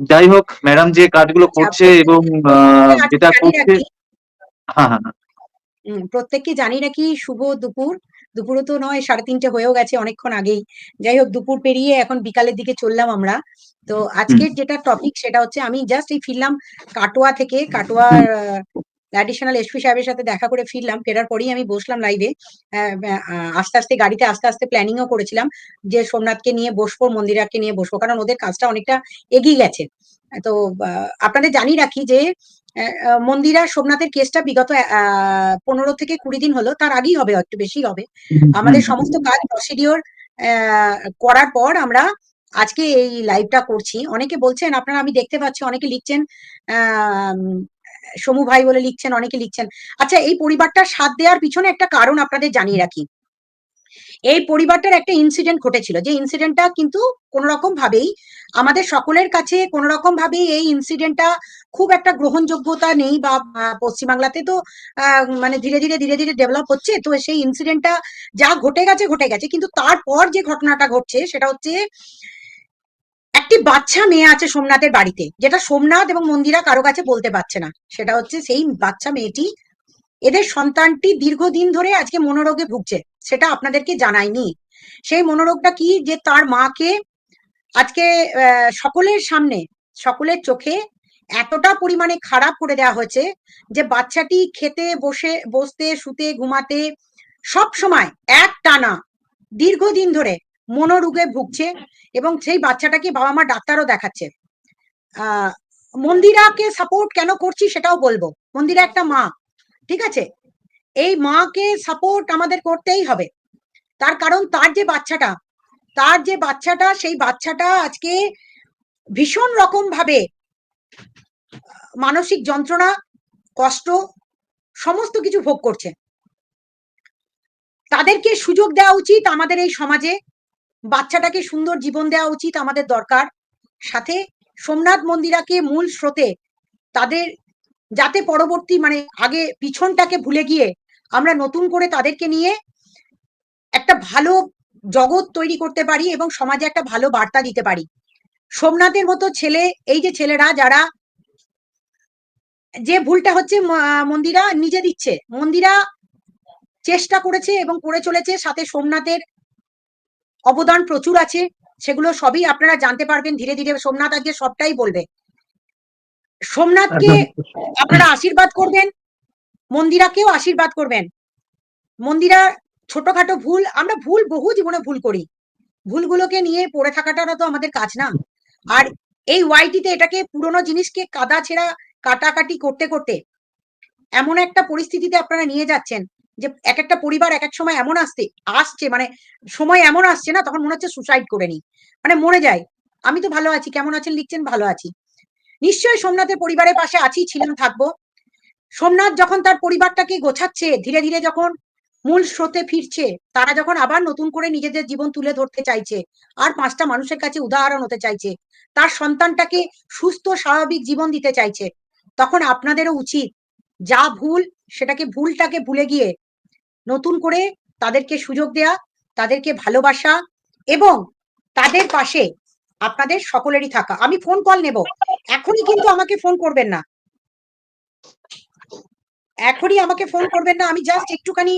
যাই হোক ম্যাডাম যে কাজগুলো আচ্ছা, করছে প্রত্যেককে- এবং আহ, প্রত্যেককে আজকে যেটা করছে হ্যাঁ হ্যাঁ হ্যাঁ। প্রত্যেককে জানি নাকি শুভ দুপুর। দুপুরও তো নয় সাড়ে তিনটে হয়েও গেছে অনেকক্ষণ আগেই। যাই হোক দুপুর পেরিয়ে এখন বিকালের দিকে চললাম আমরা। তো আজকের যেটা টপিক সেটা হচ্ছে আমি জাস্ট এই ফিরলাম কাটোয়া থেকে। কাটোয়ার অ্যাডিশনাল এসপি সাহেবের সাথে দেখা করে ফিরলাম। ফেরার পরেই আমি বসলাম লাইভে আস্তে আস্তে, গাড়িতে আস্তে আস্তে প্ল্যানিংও করেছিলাম যে সোমনাথকে নিয়ে বসবো, মন্দিরাকে নিয়ে বসবো, কারণ ওদের কাজটা অনেকটা এগিয়ে গেছে। তো আপনাদের জানি রাখি যে মন্দিরা সোমনাথের কেসটা বিগত পনেরো থেকে কুড়ি দিন হলো। তার আগেই হবে, একটু বেশি হবে। আমাদের সমস্ত কাজ প্রসিডিওর করার পর আমরা আজকে এই লাইভটা করছি। অনেকে বলছেন, আপনারা আমি দেখতে পাচ্ছি, অনেকে লিখছেন সমু ভাই বলে লিখছেন, অনেকে লিখছেন। আচ্ছা এই পরিবারটার সাথ দেওয়ার পিছনে একটা কারণ আপনাদের জানিয়ে রাখি। এই পরিবারটার একটা ইনসিডেন্ট ঘটেছিল। যে ইনসিডেন্টটা কিন্তু কোন রকম ভাবেই আমাদের সকলের কাছে কোন রকম ভাবেই এই ইনসিডেন্টটা খুব একটা গ্রহণযোগ্যতা নেই বা পশ্চিমবাংলাতে তো মানে ধীরে ধীরে ধীরে ধীরে ডেভেলপ হচ্ছে। তো সেই ইনসিডেন্টটা যা ঘটে গেছে ঘটে গেছে। কিন্তু তারপর যে ঘটনাটা ঘটছে, সেটা হচ্ছে একটি বাচ্চা মেয়ে আছে সোমনাথের বাড়িতে, যেটা সোমনাথ এবং মন্দিরা কারও কাছে বলতে পারছে না। সেটা হচ্ছে সেই বাচ্চা মেয়েটি এদের সন্তানটি দীর্ঘদিন ধরে আজকে মনোরোগে ভুগছে, সেটা আপনাদেরকে জানায়নি সেই মনোরোগটা কি? যে তার মাকে আজকে সকলের সামনে, সকলের চোখে এতটা পরিমাণে খারাপ করে দেওয়া হয়েছে যে বাচ্চাটি খেতে, বসে, বসতে, শুতে, ঘুমাতে সব সময় এক টানা দীর্ঘদিন ধরে মনোরোগে ভুগছে এবং সেই বাচ্চাটাকে বাবা মা ডাক্তারও দেখাচ্ছে। মন্দিরাকে সাপোর্ট কেন করছি সেটাও বলব। মন্দিরা একটা মা, ঠিক আছে? এই মাকে সাপোর্ট আমাদের করতেই হবে। তার কারণ তার যে বাচ্চাটা, তার যে বাচ্চাটা, সেই বাচ্চাটা আজকে ভীষণ রকম ভাবে মানসিক যন্ত্রণা, কষ্ট, সমস্ত কিছু ভোগ করছে। তাদেরকে সুযোগ দেওয়া উচিত আমাদের এই সমাজে। বাচ্চাটাকে সুন্দর জীবন দেওয়া উচিত আমাদের দরকার। সাথে সোমনাথ মন্দিরাকে মূল স্রোতে তাদের যাতে পরবর্তী মানে আগে পিছনটাকে ভুলে গিয়ে আমরা নতুন করে তাদেরকে নিয়ে একটা ভালো জগৎ তৈরি করতে পারি এবং সমাজে একটা ভালো বার্তা দিতে পারি। সোমনাথের মতো ছেলে, এই যে ছেলেরা যারা যে ভুলটা হচ্ছে মন্দিরা নিজে দিচ্ছে। মন্দিরা চেষ্টা করেছে এবং করে চলেছে, সাথে সোমনাথের অবদান প্রচুর আছে সেগুলো সবই আপনারা জানতে পারবেন ধীরে ধীরে সোমনাথ আজকে সবটাই বলবে। সোমনাথকে আপনারা আশীর্বাদ করবেন মন্দিরাকেও আশীর্বাদ করবেন। মন্দিরা ছোটখাটো ভুল আমরা ভুল বহু জীবনে ভুল করি। ভুলগুলোকে নিয়ে পড়ে থাকাটা তো আমাদের কাজ না। আর এই ওয়াইটিতে এটাকে পুরনো জিনিসকে কাদা ছেঁড়া কাটাকাটি করতে করতে এমন একটা পরিস্থিতিতে আপনারা নিয়ে যাচ্ছেন। যে এক একটা পরিবার এক এক সময় এমন আসছে আসছে মানে সময় এমন আসছে না, তখন মনে হচ্ছে সুসাইড করে নি মানে মরে যায়। আমি তো ভালো আছি, কেমন আছেন লিখছেন? ভালো আছি। নিশ্চয়ই সোমনাথের পরিবারের পাশে আছি, ছিলাম, থাকব। সোমনাথ যখন তার পরিবারটাকে গোছাচ্ছে, ধীরে ধীরে যখন মূল স্রোতে ফিরছে, তারা যখন আবার নতুন করে নিজেদের জীবন তুলে ধরতে চাইছে, আর পাঁচটা মানুষের কাছে উদাহরণ হতে চাইছে, তার সন্তানটাকে সুস্থ, স্বাভাবিক জীবন দিতে চাইছে, তখন আপনাদেরও উচিত যা ভুল, সেটাকে ভুলটাকে ভুলে গিয়ে নতুন করে তাদেরকে সুযোগ দেয়া, তাদেরকে ভালোবাসা এবং তাদের পাশে আপনাদের সকলেরই থাকা। আমি ফোন কল নেব। এখনই কিন্তু আমাকে ফোন করবেন না। এখনই আমাকে ফোন করবেন না। আমি জাস্ট একটুখানি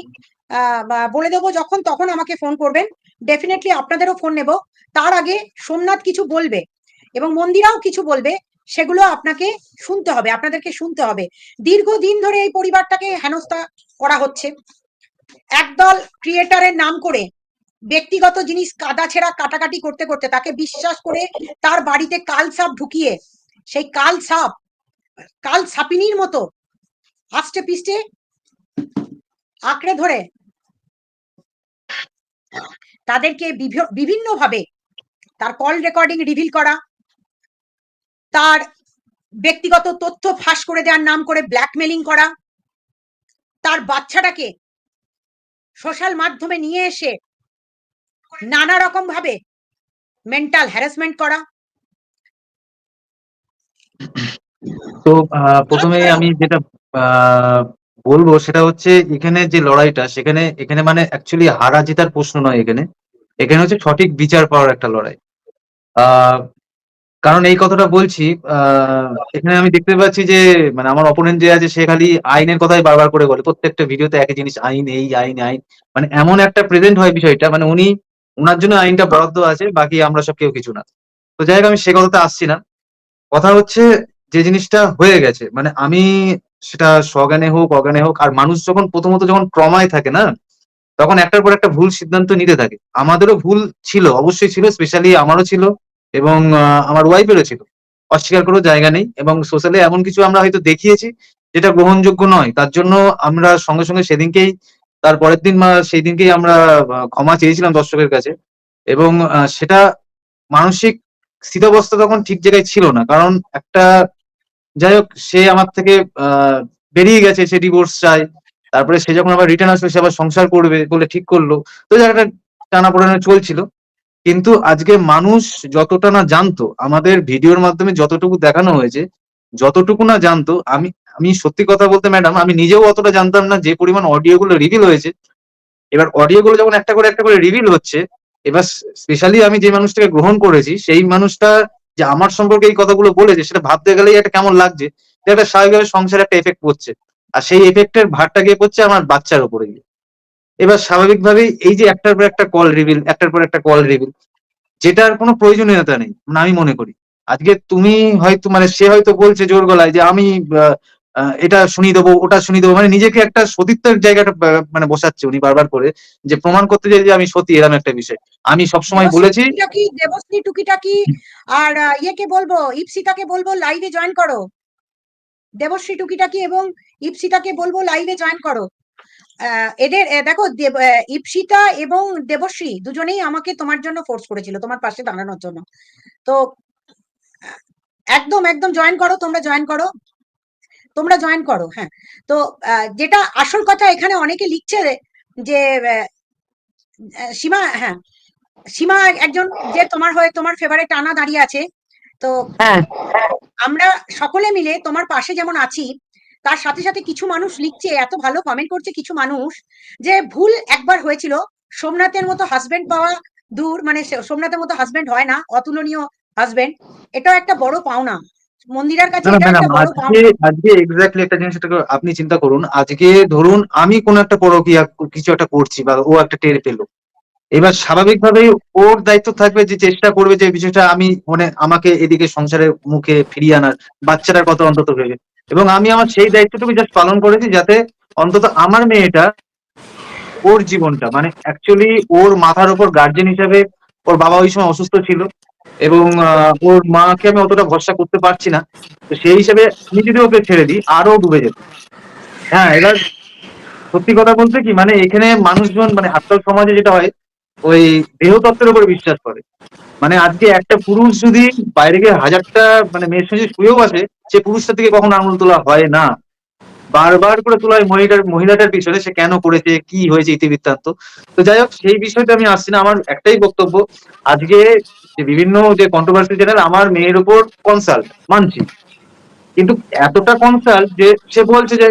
বলে দেবো যখন তখন আমাকে ফোন করবেন। ডেফিনেটলি আপনাদেরও ফোন নেব। তার আগে সোমনাথ কিছু বলবে এবং মন্দিরাও কিছু বলবে, সেগুলো আপনাকে শুনতে হবে, আপনাদেরকে শুনতে হবে। দীর্ঘদিন ধরে এই পরিবারটাকে হেনস্থা করা হচ্ছে। একদল ক্রিয়েটারের নাম করে ব্যক্তিগত জিনিস কাদা ছেঁড়া কাটাকাটি করতে করতে তাকে বিশ্বাস করে তার বাড়িতে কাল সাপ ঢুকিয়ে সেই কাল সাপ, কাল সাপিনীর মতো আষ্টে পিষ্টে আঁকড়ে ধরে। তাদেরকে বিভিন্ন ভাবে তার কল রেকর্ডিং রিভিল করা, তার ব্যক্তিগত তথ্য ফাঁস করে দেওয়ার নাম করে ব্ল্যাকমেলিং করা, তার বাচ্চাটাকে সোশ্যাল মাধ্যমে নিয়ে এসে নানা রকম ভাবে মেন্টাল হ্যারাসমেন্ট করা। তো প্রথমে আমি যেটা বলব সেটা হচ্ছে এখানে যে লড়াইটা সেখানে এখানে মানে অ্যাকচুয়ালি হারা জেতার প্রশ্ন নয় এখানে। এখানে হচ্ছে সঠিক বিচার পাওয়ার একটা লড়াই। আহ কারণ এই কথাটা বলছি এখানে আমি দেখতে পাচ্ছি যে মানে আমার অপোনেন্ট যে আছে, সে খালি আইনের কথাই বারবার করে বলে। প্রত্যেকটা ভিডিওতে একই জিনিস, আইন এই, আইন আইন। মানে এমন একটা প্রেজেন্ট হয় বিষয়টা মানে উনি ওনার জন্য আইনটা বরাদ্দ আছে, বাকি আমরা সব কেউ কিছু না। তো যাই হোক, আমি সে কথাতে আসছি না। কথা হচ্ছে যে জিনিসটা হয়ে গেছে মানে আমি সেটা সজ্ঞানে হোক, অজ্ঞানে হোক, আর মানুষ যখন প্রথমত যখন ক্রমায় থাকে না, তখন একটার পর একটা ভুল সিদ্ধান্ত নিতে থাকে। আমাদেরও ভুল ছিল, অবশ্যই ছিল স্পেশালি আমারও ছিল। এবং আমার ওয়াইফেরও ছিল। অস্বীকার করার জায়গা নেই এবং সোশ্যালে এমন কিছু আমরা হয়তো দেখিয়েছি যেটা গ্রহণযোগ্য নয়। তার জন্য আমরা সঙ্গে সঙ্গে সেদিনকেই, তার পরের দিন সেই দিনকেই আমরা ক্ষমা চেয়েছিলাম দর্শকের কাছে এবং সেটা মানসিক স্থিতাবস্থা তখন ঠিক জায়গায় ছিল না। কারণ একটা, যাই হোক, সে আমার থেকে বেরিয়ে গেছে, সে ডিভোর্স চায়, তারপরে সে যখন আবার রিটার্ন আসবে, সে আবার সংসার করবে বলে ঠিক করল। তো জায়গাটা টানা পড়ানো চলছিল। কিন্তু আজকে মানুষ যতটা না জানতো, আমাদের ভিডিওর মাধ্যমে যতটুকু দেখানো হয়েছে, যতটুকু না জানতো, আমি আমি সত্যি কথা বলতে ম্যাডাম আমি নিজেও অতটা জানতাম না যে পরিমাণ অডিও গুলো রিভিল হয়েছে। এবার অডিও গুলো যখন একটা করে একটা করে রিভিল হচ্ছে, এবার স্পেশালি আমি যে মানুষটাকে গ্রহণ করেছি, সেই মানুষটা যে আমার সম্পর্কে এই কথাগুলো বলেছে, সেটা ভাবতে গেলেই একটা কেমন লাগছে একটা স্বাভাবিকভাবে সংসারে একটা এফেক্ট পড়ছে। আর সেই এফেক্টের ভারটা গিয়ে পড়ছে আমার বাচ্চার উপরে গিয়ে। এবার স্বাভাবিকভাবেই এই যে একটার পর একটা কল রিভিল একটার পর একটা কল রিভিল যেটার কোনো প্রয়োজনীয়তা নেই মানে আমি মনে করি। আজকে তুমি হয়তো মানে সে হয়তো বলছে জোর গলায় যে আমি এটা শুনিয়ে দেবো ওটা শুনিয়ে দেবো মানে নিজেকে একটা সতীত্বের জায়গাটা মানে বসাচ্ছে উনি বারবার করে যে প্রমাণ করতে চাই যে আমি সতী এরকম একটা বিষয়। আমি সবসময় দেবশ্রী বলেছি দেবশ্রী টুকিটাকি আর ইয়েকে বলব ইপসিতাকে বলব লাইভে জয়েন করো। দেবশ্রী টুকিটাকি এবং ইপসিতাকে বলব লাইভে জয়েন করো। এদের দেখো ইপসিতা এবং দেবশ্রী দুজনেই আমাকে তোমার জন্য ফোর্স করেছিল তোমার পাশে দাঁড়ানোর জন্য। তো একদম একদম জয়েন করো তোমরা জয়েন করো। তোমরা জয়েন করো হ্যাঁ। তো যেটা আসল কথা এখানে অনেকে লিখছে যে সীমা হ্যাঁ সীমা একজন যে তোমার হয়ে তোমার ফেভারে টানা দাঁড়িয়ে আছে। তো হ্যাঁ। আমরা সকলে মিলে তোমার পাশে যেমন আছি তার সাথে সাথে কিছু মানুষ লিখছে এত ভালো কমেন্ট করছে কিছু মানুষ যে ভুল একবার হয়েছিল। সোমনাথের মতো হাজবেন্ড পাওয়া দূর মানে সোমনাথের মতো হাজবেন্ড হয় না অতুলনীয় হাজবেন্ড এটাও একটা বড় পাওনা। মন্দিরার কাছে আজকে আজকে এক্স্যাক্টলি একটা জিনিস এটাকে আপনি চিন্তা করুন। আজকে ধরুন আমি কোনো একটা পরকীয়া কিছু একটা করছি বা ও একটা টের পেল। এবার স্বাভাবিকভাবেই ওর দায়িত্ব থাকবে যে চেষ্টা করবে যে বিষয়টা আমি মানে আমাকে এদিকে সংসারের মুখে ফিরিয়ে আনার বাচ্চাটার কথা অন্তত ভেবে। এবং আমি আমার সেই দায়িত্বটুকু জাস্ট পালন করেছি যাতে অন্তত আমার মেয়েটা ওর জীবনটা মানে অ্যাকচুয়ালি ওর মাথার উপর গার্জেন হিসাবে ওর বাবা ওই সময় অসুস্থ ছিল এবং ওর মাকে আমি অতটা ভরসা করতে পারছি না। তো সেই হিসাবে আমি যদি ওকে ছেড়ে দিই আরও ডুবে যেত। হ্যাঁ এবার সত্যি কথা বলতে কি মানে এখানে মানুষজন মানে আজকাল সমাজে যেটা হয় ওই দেহতত্ত্বের উপর বিশ্বাস করে। মানে আজকে একটা পুরুষ যদি বাইরে গিয়ে হাজারটা মানে মেয়ের সঙ্গে শুয়েও আসে সে পুরুষটার থেকে কখনো আঙুল তোলা হয় না। বারবার করে তোলা হয় মহিলার, মহিলাটার পিছনে সে কেন করেছে কি হয়েছে ইতিবৃত্তান্ত। তো যাই হোক, সেই বিষয়টা আমি আসছি না, আমার একটাই বক্তব্য। আজকে বিভিন্ন যে কন্ট্রোভার্সি চ্যানেল আমার মেয়ের উপর কনসাল্ট মানছি। কিন্তু এতটা কনসাল্ট যে সে বলছে যে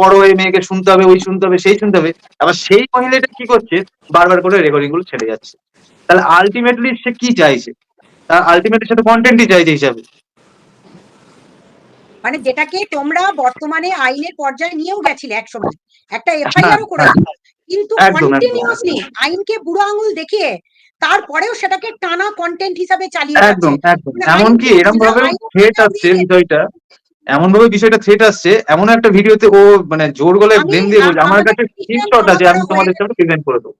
বড় হয়ে মেয়েকে শুনতে হবে ওই শুনতে হবে সেই শুনতে হবে আবার সেই মহিলাটা কি করছে বারবার করে রেকর্ডিংগুলো ছেড়ে যাচ্ছে। তাহলে আলটিমেটলি সে কি চাইছে? আলটিমেটলি সে তো কন্টেন্টই চাইছে হিসাবে। মানে যেটাকে তোমরা বর্তমানে আইনের পর্যায়ে নিয়েও গেছিলে একসময় একটা এফআইআরও করেছিল। কিন্তু। কন্টিনিউয়াসলি আইনকে বুড়ো আঙুল দেখিয়ে তারপরেও সেটাকে টানা কন্টেন্ট হিসাবে চালিয়ে একদম একদম। মানে এমনকি এরকম ভাবে থ্রেট আসছে বিষয়টা এমন ভাবে বিষয়টা থ্রেট আসছে এমন একটা ভিডিওতে ও মানে জোর গলায় ব্লেম দিয়ে বলছে। আমার কাছে স্ক্রিনশট আছে আমি তোমাদের সামনে প্রেজেন্ট করে দেবো।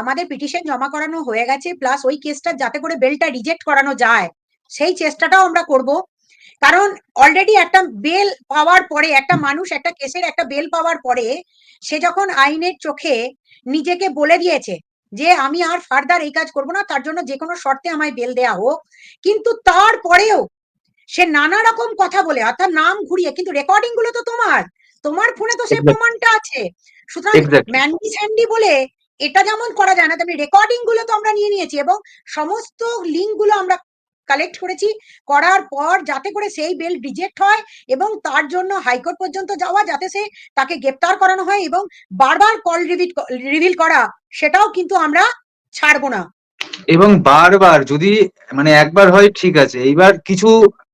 আমাদের পিটিশন জমা করানো হয়ে গেছে প্লাস ওই কেসটা যাতে করে বেলটা রিজেক্ট করানো যায় সেই চেষ্টাটাও আমরা করব। কারণ অলরেডি একটা বেল পাওয়ার পরে একটা মানুষ একটা কেসের একটা বেল পাওয়ার পরে সে যখন আইনের চোখে নিজেকে বলে দিয়েছে যে আমি আর ফার্দার এই কাজ করব না তার জন্য যে কোনো শর্তে আমায় বেল দেয়া হোক। কিন্তু তারপরেও সে নানা রকম কথা বলে অর্থাৎ নাম ঘুরিয়ে কিন্তু রেকর্ডিংগুলো তো তোমার। তোমার ফোনে তো সে প্রমাণটা আছে। সুতরাং ম্যান্ডি স্যান্ডি বলে এটা যেমন করা যায় না তেমনি রেকর্ডিংগুলো তো আমরা নিয়ে নিয়েছি এবং সমস্ত লিঙ্কগুলো আমরা কালেক্ট করেছি। করার পর যাতে করে সেই বেল রিজেক্ট হয় এবং তার জন্য হাইকোর্ট পর্যন্ত যাওয়া যাতে সে তাকে গ্রেপ্তার করানো হয় এবং বারবার কল রিভিট রিভিল করা, সেটাও কিন্তু আমরা ছাড়বো না। এবং বারবার যদি মানে একবার হয় ঠিক আছে, এইবার কিছু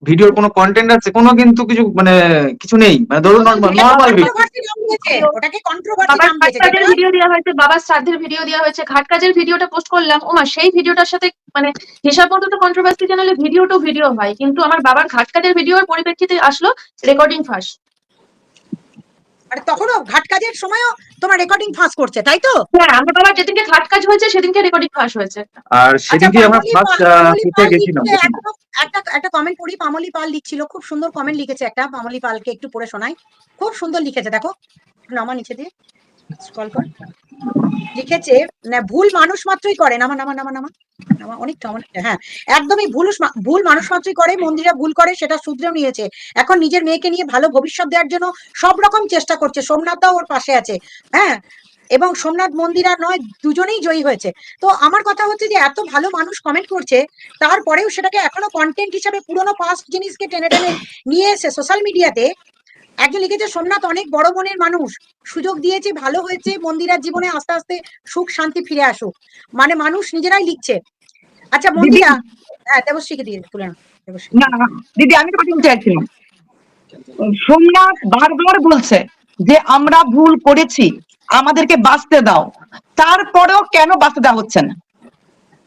ভিডিওর কোনো কন্টেন্ট আছে কোনো কিন্তু কিছু মানে কিছু নেই। মানে ধরুন নর্মাল ভিডিও ভিডিও দেওয়া হয়েছে বাবার শ্রাদ্ধের ভিডিও দেওয়া হয়েছে ঘাট কাজের ভিডিওটা পোস্ট করলাম। ওমা সেই ভিডিওটার সাথে মানে হিসাব মতো তো কন্ট্রোভার্সি চ্যানেলে ভিডিও টু ভিডিও হয়। কিন্তু আমার বাবার ঘাট কাজের ভিডিওর পরিপ্রেক্ষিতে আসলো রেকর্ডিং ফাঁস আর তখনও ঘাট কাজের সময়ও তোমার রেকর্ডিং ফাঁস করছে তাই তো? হ্যাঁ আমার যেদিনকে ঘাট কাজ হয়েছে সেদিনকে রেকর্ডিং ফাঁস হয়েছে। আর সেদিনকে আমরা ফার্স্ট শুটে গেছিলাম একটা একটা কমেন্ট পড়ি পামলি পাল লিখছিল খুব সুন্দর কমেন্ট লিখেছে একটা পামলি পালকে একটু পড়ে শোনাই। খুব সুন্দর লিখেছে দেখো নামা নিচে দিয়ে স্ক্রল কর। লিখেছে না ভুল মানুষ মাত্রই করে নামা নামা নামা নামা। হ্যাঁ। ভুল মানুষ করে মন্দিরা ভুল করে, সেটা নিয়েছে। এখন নিজের মেয়েকে নিয়ে ভালো ভবিষ্যৎ দেওয়ার জন্য সব রকম চেষ্টা করছে। সোমনাথও ওর পাশে আছে হ্যাঁ? এবং সোমনাথ মন্দিরা নয়, দুজনেই জয়ী হয়েছে। তো আমার কথা হচ্ছে যে, এত ভালো মানুষ কমেন্ট করছে, তারপরেও সেটাকে এখনও কন্টেন্ট হিসাবে পুরোনো পাস্ট জিনিসকে টেনে টেনে নিয়ে এসে সোশ্যাল মিডিয়াতে একজন লিখেছে সোমনাথ অনেক বড় মনের মানুষ। সুযোগ দিয়েছে ভালো হয়েছে মন্দিরার জীবনে আস্তে আস্তে সুখ শান্তি ফিরে আসুক। মানে মানুষ নিজেরাই লিখছে। আচ্ছা মন্দিরা হ্যাঁ দেবশ্রীকে দিয়ে তুলে না দিদি আমি তো কথা বলতে চাইছিলাম। সোমনাথ বারবার বলছে যে আমরা ভুল করেছি আমাদেরকে বাঁচতে দাও। তারপরেও কেন বাঁচতে দেওয়া হচ্ছে না?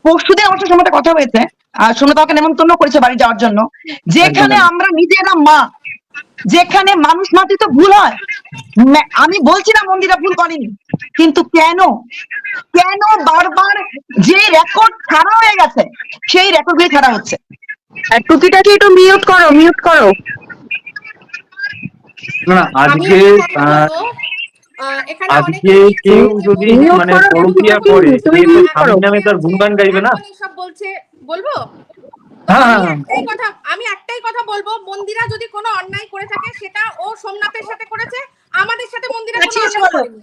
পরশুদিন আমার সাথে কথা হয়েছে। আর সোমনাথ আমাকে নেমন্তন্ন করেছে বাড়ি যাওয়ার জন্য। যেখানে। আমরা নিজেরা মা যেখানে মানুষ মাত্র তো ভুল হয়। আমি বলছি না মন্দিরা ভুল করেনি কিন্তু কেন? কেন বারবার যে রেকর্ড ছাড়া হয়ে গেছে সেই রেকর্ড গুলি ছাড়া হচ্ছে? টুকিটাকে একটু মিউট করো মিউট করো? না আজকে আজকে কেউ যদি মানে করো, পরকিয়া তুমি করে তুমি সে তো mute স্বামীর করো। নামে তার গুণগান গাইবে না? এইসব বলছে বলব? কথা আমি একটাই কথা বলব মন্দিরা যদি কোনো অন্যায় করে থাকে সেটা ও সোমনাথের সাথে করেছে আমাদের সাথে মন্দিরা কোনো আচ্ছা, অন্যায় করেনি।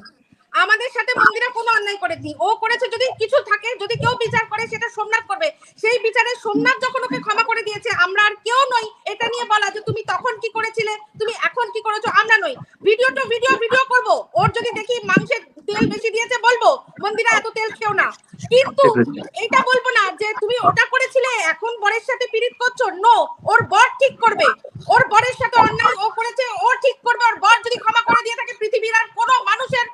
আমাদের সাথে মন্দিরা কোনো অন্যায় করেনি। ও করেছে যদি কিছু থাকে যদি কেউ বিচার করে সেটা সোমনাথ করবে। সেই বিচারে সোমনাথ যখন ওকে ক্ষমা করে দিয়েছে আমরা আর কেউ নই। এটা নিয়ে বলা যে তুমি তখন কি করেছিলে তুমি এখন কি করেছ আমরা নই। ভিডিও তো ভিডিও ভিডিও করব। ওর যদি দেখি মাংসের তেল বেশি দিয়েছে বলব মন্দিরা এত তেল খেও না। কিন্তু এটা বলব না যে তুমি ওটা করেছিলে এখন বরের সাথে পীড়িত করছ? নো ওর বর ঠিক করবে। ওর বরের সাথে অন্যায় ও করেছে ও ঠিক করবে। ওর বর যদি ক্ষমা করে দিয়ে থাকে পৃথিবীর আর কোনো মানুষের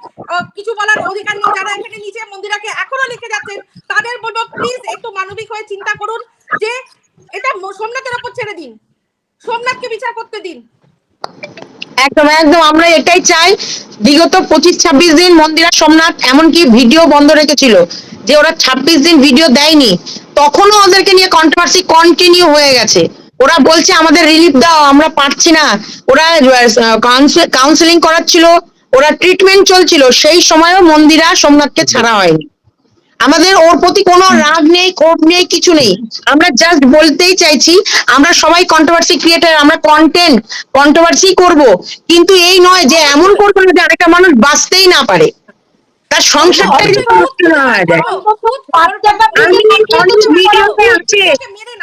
কিছু বলার অধিকার নেই। যারা এখানে নিচে মন্দিরাকে এখনও লিখে যাচ্ছেন, তাদের বলব প্লিজ একটু মানবিক হয়ে চিন্তা করুন যে এটা সোমনাথের ওপর ছেড়ে দিন। সোমনাথকে বিচার করতে দিন। একদম একদম। আমরা এটাই চাই, বিগত পঁচিশ, ছাব্বিশ দিন মন্দিরা সোমনাথ এমনকি ভিডিও বন্ধ রেখেছিল, যে ওরা ছাব্বিশ দিন ভিডিও দেয়নি। তখনও ওদেরকে নিয়ে কন্ট্রোভার্সি কন্টিনিউ হয়ে গেছে। ওরা বলছে, আমাদের রিলিফ দাও, আমরা পারছি না। ওরা কাউন্সিলিং করাচ্ছিল ওরা ট্রিটমেন্ট চলছিল, সেই সময়ও মন্দিরা সোমনাথকে ছাড়া হয়নি। আমাদের ওর প্রতি কোনো রাগ নেই, ক্ষোভ নেই, কিছু নেই। আমরা জাস্ট বলতেই চাইছি, আমরা সবাই কন্ট্রোভার্সি ক্রিয়েটার আমরা কন্টেন্ট কন্ট্রোভার্সি করব। কিন্তু এই নয় যে এমন করব না যে আরেকটা মানুষ বাঁচতেই না পারে। তার সংসারটা নষ্ট না। হয়ে যায় আমি অনেক ভিডিওতে আছে। মেরে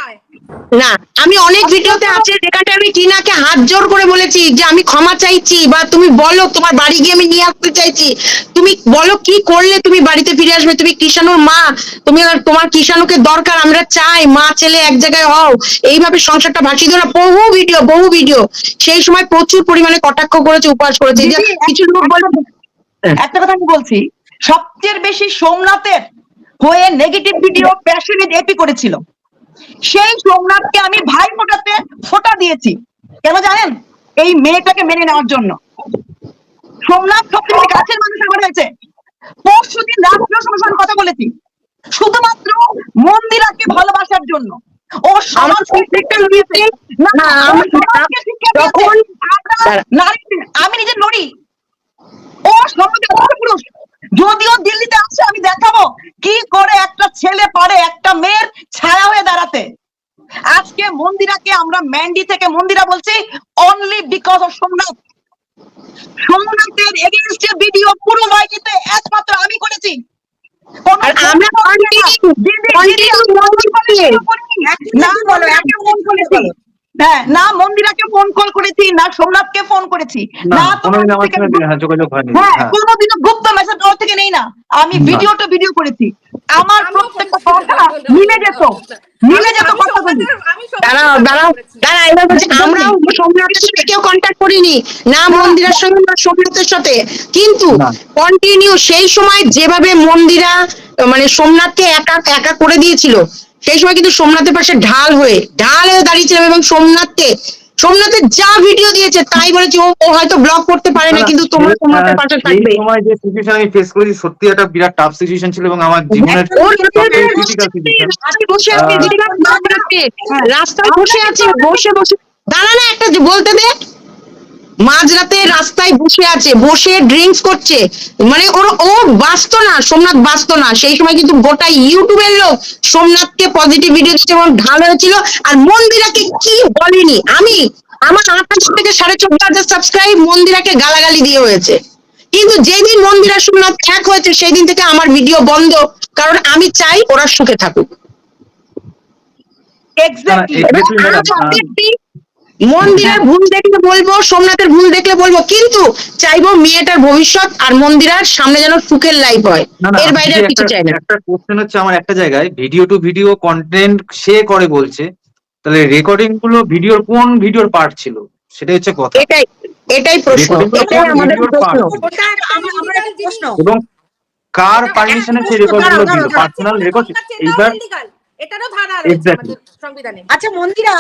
না আমি অনেক ভিডিওতে আছে যেখানে আমি টিনাকে হাত জোর করে বলেছি যে আমি ক্ষমা চাইছি বা তুমি বলো তোমার বাড়ি গিয়ে আমি নিয়ে আসতে চাইছি। তুমি বলো কি করলে তুমি বাড়িতে ফিরে আসবে? তুমি কিষানুর মা তুমি আর তোমার কিষানুকে দরকার আমরা চাই মা ছেলে এক জায়গায় হও। এইভাবে সংসারটা ভাসিয়ে দিও না। বহু ভিডিও বহু ভিডিও সেই সময় প্রচুর পরিমাণে কটাক্ষ করেছে উপহাস করেছে যে কিছু লোক বলে একটা কথা আমি বলছি। সবচেয়ে বেশি সোমনাথের হয়ে নেগেটিভ ভিডিও প্যাশনেট এপি করেছিল। সেই সোমনাথকে আমি ভাই ফোটাতে ফোটা দিয়েছি। কেন জানেন? এই মেয়েটাকে মেনে নেওয়ার জন্য। সোমনাথ সবচেয়ে কাছের মানুষ আমার হয়েছে। পরশু দিন কথা বলেছি। শুধুমাত্র মন্দিরাকে ভালোবাসার জন্য। ও সমাজ শিক্ষা দিয়েছে। না আমি নিজে লড়ি। ও সমাজের যদিও দিল্লিতে আসছে আমি দেখাবো কি করে একটা ছেলে পারে একটা মেয়ের ছায়া হয়ে দাঁড়াতে। আজকে মন্দিরাকে আমরা ম্যান্ডি থেকে মন্দিরা বলছি অনলি বিকজ অফ সোমনাথ। সোমনাথের এগেনস্টে ভিডিও পুরো ওয়াইটিতে একমাত্র আমি করেছি। না। মন্দিরাকে ফোন হ্যাঁ কল করেছি। না সোমনাথকে ফোন করেছি। না হ্যাঁ, হ্যাঁ। কোনোদিনও গুপ্ত থেকে নেই না। আমি না। ভিডিওটা ভিডিও করেছি। আমার প্রত্যেকটা কথা মিলে যেত। মিলে যেত কথাগুলি সোমনাথের- দাঁড়াও দাঁড়াও। দাঁড়া এবার বলছি আমরাও সোমনাথের সাথে কেউ কন্ট্যাক্ট করিনি। না মন্দিরের সঙ্গে না সোমনাথের সাথে। কিন্তু কন্টিনিউ সেই সময় যেভাবে মন্দিরা মানে সোমনাথকে একা একা করে দিয়েছিল সেই সময় কিন্তু সোমনাথের পাশে ঢাল হয়ে ঢাল হয়ে দাঁড়িয়েছিলাম এবং সোমনাথকে সোমনাথের যা ভিডিও দিয়েছে তাই বলেছি ও ও হয়তো ব্লক করতে পারে না কিন্তু তোমরা সোমনাথের পাশে থাকবে। সময় যে সিচুয়েশন আমি ফেস করেছি সত্যি একটা বিরাট টাফ সিচুয়েশন ছিল এবং আমার জীবনের। রাস্তায় বসে আছে মাঝরাতে রাস্তায় বসে আছে বসে বসে। দাঁড়া না একটা বলতে দে। মাঝরাতে রাস্তায় বসে আছে বসে ড্রিঙ্কস করছে। মানে ওর ও বাঁচতো না সোমনাথ বাঁচতো না। সেই সময় কিন্তু গোটা ইউটিউবের লোক সোমনাথকে পজিটিভ ভিডিও দিচ্ছে এবং ঢাল হয়েছিল। আর মন্দিরাকে কি বলেনি? আমি আমার আঠাশ থেকে সাড়ে চোদ্দ হাজার সাবস্ক্রাইব মন্দিরাকে গালাগালি দিয়ে হয়েছে। কিন্তু যেদিন মন্দিরা সোমনাথ এক হয়েছে সেই দিন থেকে আমার ভিডিও বন্ধ। কারণ আমি চাই ওরা সুখে থাকুক। এক্স্যাক্টলি মন্দিরের ভুল দেখলে বলব সোমনাথের ভুল দেখলে বলব কিন্তু চাইব মেয়েটার ভবিষ্যৎ আর মন্দিরার সামনে যেন সুখের লাইফ হয়। এর বাইরে আর কিছু চাই না। একটা কোশ্চেন হচ্ছে আমার একটা জায়গায় ভিডিও টু ভিডিও কন্টেন্ট সে করে বলছে। তাহলে রেকর্ডিংগুলো ভিডিওর কোন ভিডিওর পার্ট ছিল? সেটাই হচ্ছে কথা। এটাই এটাই প্রশ্ন। এটাই আমাদের প্রশ্ন। এবং কার পারমিশনে সেই রেকর্ডগুলো দিল পার্সোনাল রেকর্ড এইবার এটারও ধারা. আমাদের সংবিধানে। আচ্ছা মন্দিরা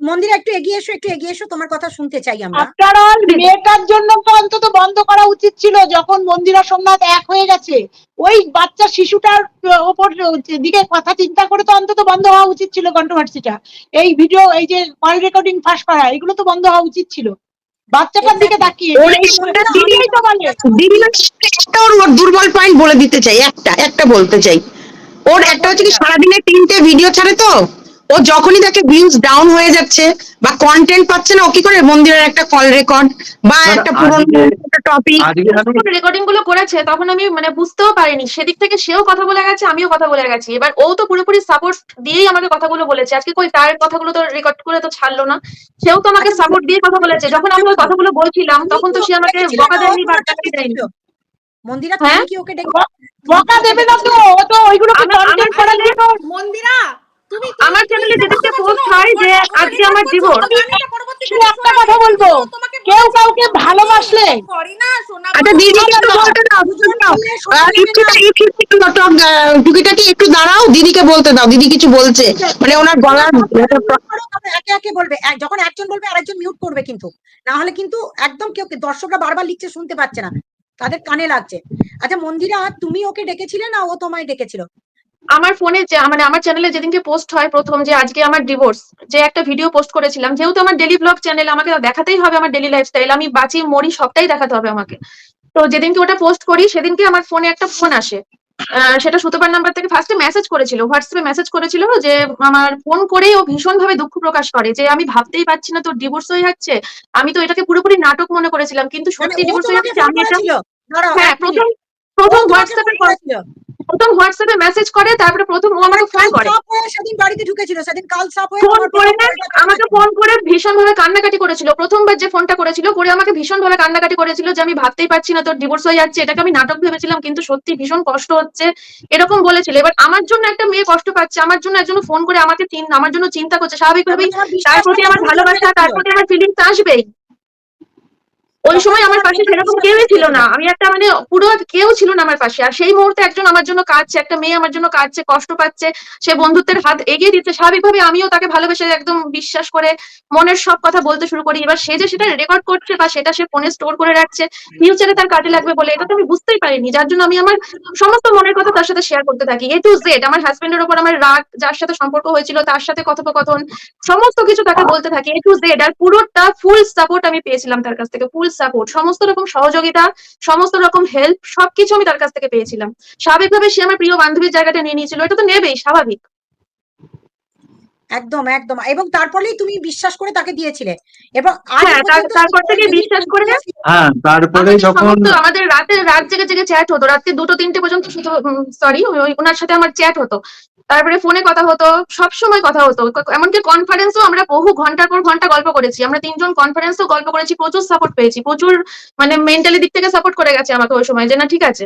মন্দিরা একটু এগিয়ে এসো একটু এগিয়ে এসো তোমার কথা শুনতে চাই আমরা। আফটার অল মেয়েটার জন্য তো অন্তত বন্ধ করা উচিত ছিল যখন মন্দিরা সোমনাথ এক হয়ে গেছে। ওই বাচ্চা শিশুটার ওপর দিকে কথা চিন্তা করে তো অন্তত বন্ধ হওয়া উচিত ছিল কন্ট্রোভার্সিটা এই ভিডিও এই যে কল রেকর্ডিং ফাঁস করা এগুলো তো বন্ধ হওয়া উচিত ছিল। বাচ্চাটার দিকে তাকিয়ে। ওর এই ওটা দিদিই তো বলে। দিদি না, একটা ওর ওর দুর্বল পয়েন্ট বলে দিতে চাই একটা একটা বলতে চাই। ওর একটা হচ্ছে কি সারাদিনে তিনটে ভিডিও ছাড়ে তো? ও যখনই দেখে ভিউজ ডাউন হয়ে যাচ্ছে বা কন্টেন্ট পাচ্ছে না ও কি করে? মন্দিরের একটা কল রেকর্ড বা একটা পুরোনো টপিক আজকে যখন রেকর্ডিংগুলো করেছে তখন আমি মানে বুঝতেও পারিনি। সেদিক থেকে সেও কথা বলে গেছে আমিও কথা বলে গেছি। এবার ও তো পুরোপুরি সাপোর্ট দিয়েই আমাকে কথাগুলো বলেছে। আজকে কই তার কথাগুলো তো রেকর্ড করে তো ছাড়লো না। সেও তো আমাকে আচ্ছা, সাপোর্ট দিয়ে কথা বলেছে। যখন আমি ওই কথাগুলো বলছিলাম তখন তো সে আমাকে বকা দেয়নি বা আটকাতে দেয়নি। মন্দিরা হ্যাঁ? তুমি কি ওকে ডেকে বকা দেবে না তো? ও তো আমার কন্টেন্ট করার জন্য মন্দিরা আমার চ্যানেলে যেদিনকে post হয় যে আজকে আমার divorce। শুধু একটা কথা বলব। কেউ কাউকে ভালোবাসলে আচ্ছা বলতে দাও নাটক, একটু দাঁড়াও দিদিকে বলতে দাও দিদি কিছু বলছে। মানে ওনার গলার একে একে বলবে। যখন একজন বলবে আরেকজন মিউট করবে কিন্তু। না হলে কিন্তু একদম কেউ দর্শকরা বারবার লিখছে শুনতে পাচ্ছে না। তাদের কানে লাগছে। আচ্ছা মন্দিরা তুমি ওকে ডেকেছিলে না? ও তোমায় ডেকেছিল। আমার ফোনে যে মানে আমার চ্যানেলে যেদিনকে পোস্ট হয় প্রথম যে আজকে আমার ডিভোর্স যে একটা ভিডিও পোস্ট করেছিলাম যেহেতু আমার ডেলি ব্লগ চ্যানেল আমাকে দেখাতেই হবে আমার ডেলি লাইফস্টাইল আমি বাঁচি মরি সবটাই দেখাতে হবে আমাকে। তো যেদিনকে ওটা পোস্ট করি সেদিনকে আমার ফোনে একটা ফোন আসে। সেটা সুতোপার নাম্বার থেকে ফার্স্টে মেসেজ করেছিল হোয়াটসঅ্যাপে মেসেজ করেছিল যে আমার ফোন করেই ও ভীষণ ভাবে দুঃখ প্রকাশ করে যে আমি ভাবতেই পারছি না তোর ডিভোর্স হয়ে যাচ্ছে। আমি তো এটাকে পুরোপুরি নাটক মনে করেছিলাম কিন্তু মানে সত্যি ডিভোর্স হয়ে যাচ্ছে আমি এটা হ্যাঁ প্রথম প্রথম হোয়াটসঅ্যাপে করেছিল প্রথম হোয়াটসঅ্যাপে মেসেজ করে তারপরে প্রথম ও আমাকে ফোন করে। সাপ হয়ে সেদিন বাড়িতে ঢুকেছিল সেদিন কাল সাপ হয়ে ফোন করে আমাকে ফোন করে ভীষণ ভাবে কান্নাকাটি করেছিল। প্রথমবার যে ফোনটা করেছিল করে আমাকে ভীষণ ভাবে কান্নাকাটি করেছিল যে আমি ভাবতেই পারছি না তোর ডিভোর্স হয়ে যাচ্ছে এটাকে আমি নাটক ভেবেছিলাম কিন্তু সত্যি ভীষণ কষ্ট হচ্ছে এরকম বলেছিল। এবার আমার জন্য একটা মেয়ে কষ্ট পাচ্ছে আমার জন্য একজন ফোন করে আমাকে আমার জন্য চিন্তা করছে স্বাভাবিকভাবেই তার প্রতি আমার ভালোবাসা তার প্রতি আমার ফিলিংস আসবেই। ওই সময় আমার পাশে সেরকম কেউই ছিল না। আমি একটা মানে পুরো কেউ ছিল না আমার পাশে। আর সেই মুহূর্তে একজন আমার জন্য কাঁদছে, একটা মেয়ে আমার জন্য কাঁদছে, কষ্ট পাচ্ছে, সে বন্ধুত্বের হাত এগিয়ে দিচ্ছে। স্বাভাবিকভাবে আমিও তাকে ভালোবেসে একদম বিশ্বাস করে মনের সব কথা বলতে শুরু করি। এবার সে যে সেটা রেকর্ড করছে বা সেটা সে ফোনে স্টোর করে রাখছে ফিউচারে তার কাজে লাগবে বলে, এটা তো আমি বুঝতেই পারিনি। যার জন্য আমি আমার সমস্ত মনের কথা তার সাথে শেয়ার করতে থাকি। এ টু জেড আমার হাজবেন্ডের উপর আমার রাগ, যার সাথে সম্পর্ক হয়েছিল, তার সাথে কথোপকথন, সমস্ত কিছু তাকে বলতে থাকি। এ টু জেড আর পুরোটা ফুল সাপোর্ট আমি পেয়েছিলাম তার কাছ থেকে। ফুল সাপোর্ট সমস্ত রকম সহযোগিতা সমস্ত রকম হেল্প সবকিছু আমি তার কাছ থেকে পেয়েছিলাম। স্বাভাবিকভাবে সে আমার প্রিয় বান্ধবীর জায়গাটা নিয়ে নিয়েছিল এটা তো নেবেই স্বাভাবিক। একদম একদম। এবং তারপরেই তুমি বিশ্বাস করে তাকে দিয়েছিলে। এবং হ্যাঁ, তারপর থেকে বিশ্বাস করে হ্যাঁ তারপরে আমাদের যখন আমাদের রাতে রাত জেগে জেগে চ্যাট হতো। রাত্রি দুটো তিনটে পর্যন্ত শুধু সরি ওনার সাথে আমার চ্যাট হতো। তারপরে ফোনে কথা হতো সব সময় কথা হতো। এমনকি কনফারেন্সও আমরা বহু ঘণ্টার পর ঘণ্টা গল্প করেছি। আমরা তিনজন কনফারেন্সও গল্প করেছি, প্রচুর সাপোর্ট পেয়েছি। প্রচুর মানে মেন্টালি দিক থেকে সাপোর্ট করে গেছে আমাকে ওই সময় যে, না, ঠিক আছে।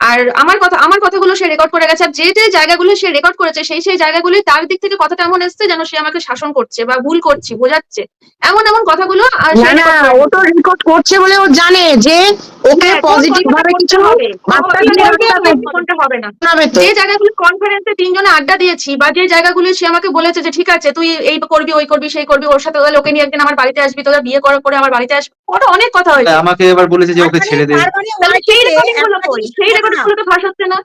আর আমার কথা আমার কথাগুলো সে রেকর্ড করে গেছে। আর যে যে জায়গাগুলো সে রেকর্ড করেছে সেই সেই জায়গাগুলি তার দিক থেকে কথাটা এমন এসছে যেন সে আমাকে শাসন করছে বা ভুল করছি বোঝাচ্ছে। এমন এমন কথাগুলো আর ও তো রেকর্ড করছে বলে ও জানে যে ওকে হ্যাঁ, পজিটিভ ভাবে কিছু হবে। হবে না। যে জায়গাগুলো কনফারেন্সে তিনজনে আড্ডা দিয়েছি বা যে জায়গাগুলো সে আমাকে বলেছে যে ঠিক আছে তুই এই করবি ওই করবি সেই করবি ওর সাথে ওকে নিয়ে একদিন আমার বাড়িতে আসবি তোরা বিয়ে করার পরে আমার বাড়িতে আসবি ওটা অনেক কথা হয়েছে। আমাকে এবার বলেছে যে ওকে ছেড়ে দে। মানে- সেই রেকর্ডিংগুলো কই সেই রেকর্ডিং না, গুলো তো ভাসাচ্ছে না।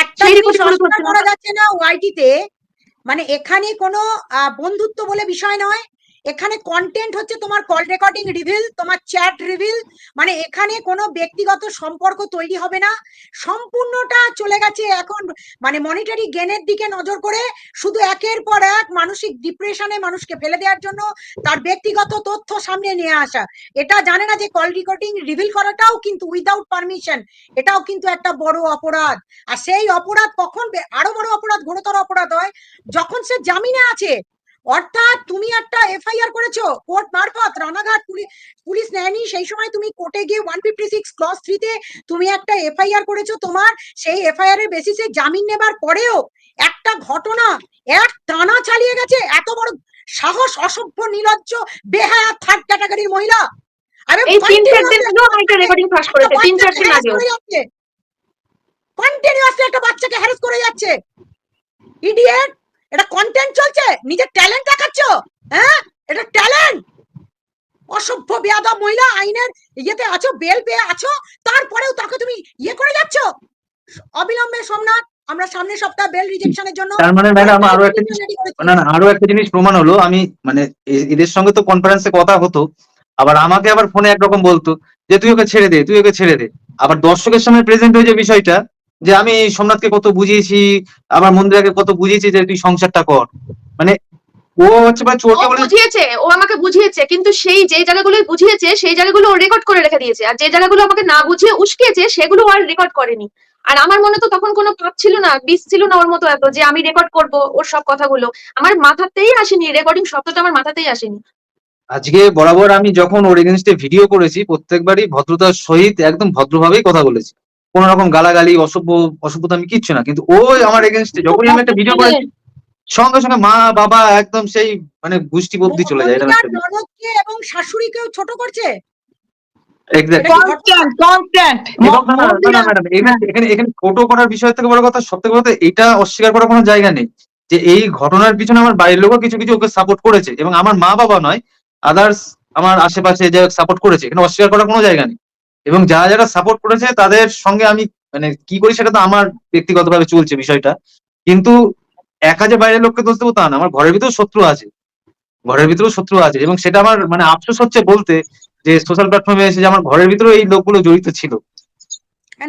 একটা জিনিস। করা যাচ্ছে না ওয়াইটিতে। মানে এখানে কোনো আহ, বন্ধুত্ব বলে বিষয় নয়। এখানে কন্টেন্ট হচ্ছে তোমার কল রেকর্ডিং রিভিল তোমার চ্যাট রিভিল মানে এখানে কোনো ব্যক্তিগত সম্পর্ক তৈরি হবে না। সম্পূর্ণটা চলে গেছে এখন মানে মনিটারি গেনের দিকে নজর করে, শুধু একের পর এক মানসিক ডিপ্রেশনে মানুষকে ফেলে দেওয়ার জন্য তার ব্যক্তিগত তথ্য সামনে নিয়ে আসা। এটা জানে না যে কল রেকর্ডিং রিভিল করাটাও কিন্তু উইদাউট পারমিশন এটাও কিন্তু একটা বড় অপরাধ। আর সেই অপরাধ কখন আরও বড় অপরাধ ঘোরতর অপরাধ হয়, যখন সে জামিনে আছে অর্থাৎ তুমি একটা এফআইআর করেছ কোর্ট মারফত রানাঘাট পুলিশ পুলিশ নেয়নি সেই সময় তুমি কোর্টে গিয়ে ওয়ান ফিফটি সিক্স ক্লস থ্রিতে তুমি একটা এফআইআর করেছ তোমার সেই এফআইআর এর বেসিসে জামিন নেবার পরেও একটা ঘটনা এক টানা চালিয়ে গেছে এত বড় সাহস অসভ্য নির্লজ্জ বেহায়া থার্ড ক্যাটাগরির মহিলা। আরে তিন চার দিন আমার একটা রেকর্ডিং ফাঁস করেছে তিন চার দিন কন্টিনিউয়াসলি একটা বাচ্চাকে হ্যারাস করে যাচ্ছে। ইডিয়েট এটা কন্টেন্ট চলছে নিজের ট্যালেন্ট দেখাচ্ছ হ্যাঁ? এটা ট্যালেন্ট অসভ্য বেয়াদব মহিলা আইনের ইয়েতে আছো বেল পেয়ে আছো তারপরেও তাকে তুমি ইয়ে করে যাচ্ছ? অবিলম্বে সোমনাথ আমরা সামনের সপ্তাহ বেল রিজেকশনের জন্য তার মানে ম্যাডাম আরও একটা জিনিস না না আরও একটা জিনিস প্রমাণ হলো আমি মানে এদের সঙ্গে তো কনফারেন্সে কথা হতো আবার আমাকে আবার ফোনে একরকম বলতো যে তুই ওকে ছেড়ে দে তুই ওকে ছেড়ে দে। আবার দর্শকের সামনে প্রেজেন্ট হয়ে যে বিষয়টা যে আমি সোমনাথকে কত বুঝিয়েছি আমার মন্দিরাকে কত বুঝিয়েছি যে তুই সংসারটা কর। মানে ও হচ্ছে ও চোরকে বলে বুঝিয়েছে ও আমাকে বুঝিয়েছে কিন্তু সেই যে জায়গাগুলো বুঝিয়েছে সেই জায়গাগুলো ও রেকর্ড করে রেখে দিয়েছে। আর যে জায়গাগুলো আমাকে না বুঝিয়ে উস্কিয়েছে সেগুলো আর রেকর্ড করেনি। আর আমার মনে তো তখন কোনো পাপ ছিল না বিষ ছিল না ওর মতো এত যে আমি রেকর্ড করব ওর সব কথাগুলো। আমার মাথাতেই আসেনি রেকর্ডিং শব্দটা আমার মাথাতেই আসেনি। আজকে বরাবর আমি যখন ওর এগেনস্টে ভিডিও করেছি প্রত্যেকবারই ভদ্রতার সহিত একদম ভদ্রভাবেই কথা বলেছি। কোন রকম গালাগালি অসভ্য অসভ্যতা আমি কিচ্ছু না। কিন্তু ও আমার এগেনস্টে যখনই আমি একটা ভিডিও করেছি সঙ্গে সঙ্গে মা বাবা একদম সেই মানে গোষ্ঠী অব্দি চলে যায় এটা মহিলার ননদকে এবং শাশুড়িকেও ছোট করছে? ছোট করার বিষয় থেকে বড় কথা সব থেকে বড় এটা অস্বীকার করার কোনো জায়গা নেই। যে এই ঘটনার পিছনে আমার বাড়ির লোকও কিছু কিছু ওকে সাপোর্ট করেছে এবং আমার মা বাবা নয় আদার্স আমার আশেপাশে যে সাপোর্ট করেছে এখানে অস্বীকার করার কোনো জায়গা নেই। এবং যারা যারা সাপোর্ট করেছে তাদের সঙ্গে আমি মানে কি করি সেটা তো আমার ব্যক্তিগতভাবে চলছে বিষয়টা। কিন্তু একা যে বাইরের লোককে দোষ দেবো তা না আমার ঘরের ভিতরেও শত্রু আছে। ঘরের ভিতরেও শত্রু আছে এবং সেটা আমার মানে আফসোস হচ্ছে বলতে যে সোশ্যাল প্ল্যাটফর্মে এসে যে আমার ঘরের ভিতরেও এই লোকগুলো জড়িত ছিল।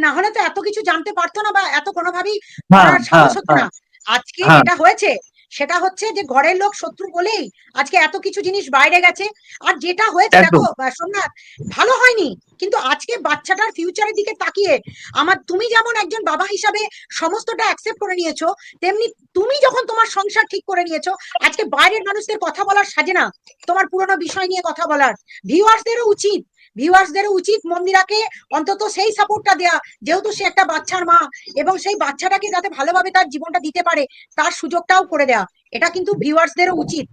না হলে তো এত কিছু জানতে পারতো না বা এত কোনোভাবেই হ্যাঁ হ্যাঁ হতো হ্যাঁ। না। আজকে এটা হয়েছে সেটা হচ্ছে যে ঘরের লোক শত্রু বলেই আজকে এত কিছু জিনিস বাইরে গেছে। আর যেটা হয়েছে দেখো সোমনাথ ভালো হয়নি কিন্তু আজকে বাচ্চাটার ফিউচারের দিকে তাকিয়ে আমার তুমি যেমন একজন বাবা হিসাবে সমস্তটা অ্যাকসেপ্ট করে নিয়েছো তেমনি তুমি যখন তোমার সংসার ঠিক করে নিয়েছো আজকে বাইরের মানুষদের কথা বলার সাজে না। তোমার পুরোনো বিষয় নিয়ে কথা বলার। ভিউয়ার্সদেরও উচিত। ভিউয়ার্সদেরও উচিত মন্দিরাকে অন্তত সেই সাপোর্টটা দেয়া। যেহেতু সে একটা বাচ্চার মা, এবং সেই বাচ্চাটাকে যাতে ভালোভাবে তার জীবনটা দিতে পারে, তার সুযোগটাও করে দেয়া। এটা কিন্তু ভিউয়ার্সদেরও উচিত।